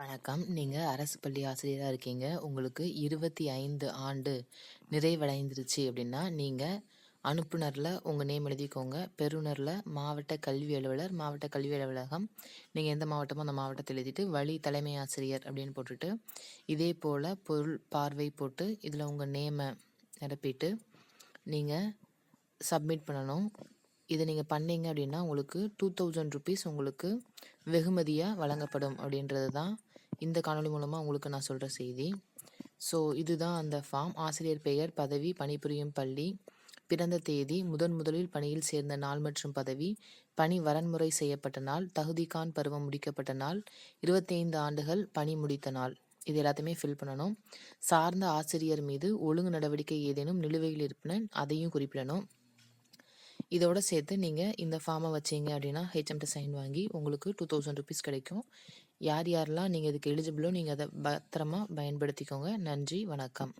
வணக்கம். நீங்கள் அரசு பள்ளி ஆசிரியராக இருக்கீங்க. உங்களுக்கு 25 ஆண்டு நிறைவடைந்துருச்சு அப்படின்னா நீங்கள் அனுப்புனரில் உங்கள் நேம் எழுதிக்கோங்க. பெறுநரில் மாவட்ட கல்வி அலுவலர், மாவட்ட கல்வி அலுவலகம். நீங்கள் எந்த மாவட்டமோ அந்த மாவட்டத்தில் எழுதிட்டு, வழி தலைமை ஆசிரியர் அப்படின்னு போட்டுட்டு, இதே போல் பொருள் பார்வை போட்டு, இதில் உங்கள் நேமை நிரப்பிட்டு, நீங்கள் சப்மிட் பண்ணணும். இதை நீங்கள் பண்ணீங்க அப்படின்னா உங்களுக்கு ₹2000 உங்களுக்கு வெகுமதியாக வழங்கப்படும் அப்படின்றது தான் இந்த காணொளி மூலமாக உங்களுக்கு நான் சொல்கிற செய்தி. ஸோ இதுதான் அந்த ஃபார்ம். ஆசிரியர் பெயர், பதவி, பணிபுரியும் பள்ளி, பிறந்த தேதி, முதன் முதலில் பணியில் சேர்ந்த நாள் மற்றும் பதவி, பணி வரன்முறை செய்யப்பட்ட நாள், தகுதிக்கான் பருவம் முடிக்கப்பட்ட நாள், 25 ஆண்டுகள் பணி முடித்த நாள். இது எல்லாத்தையுமே ஃபில் பண்ணணும். சார்ந்த ஆசிரியர் மீது ஒழுங்கு நடவடிக்கை ஏதேனும் நிலுவையில் இருப்பின அதையும் குறிப்பிடணும். இதோட சேர்த்து நீங்கள் இந்த ஃபார்மை வச்சிங்க அப்படின்னா ஹெச்எம்டி சைன் வாங்கி உங்களுக்கு ₹2000 கிடைக்கும். யார் யாரெல்லாம் நீங்கள் இதுக்கு எலிஜிபிளோ நீங்கள் அதை பத்திரமா பயன்படுத்திக்கோங்க. நன்றி, வணக்கம்.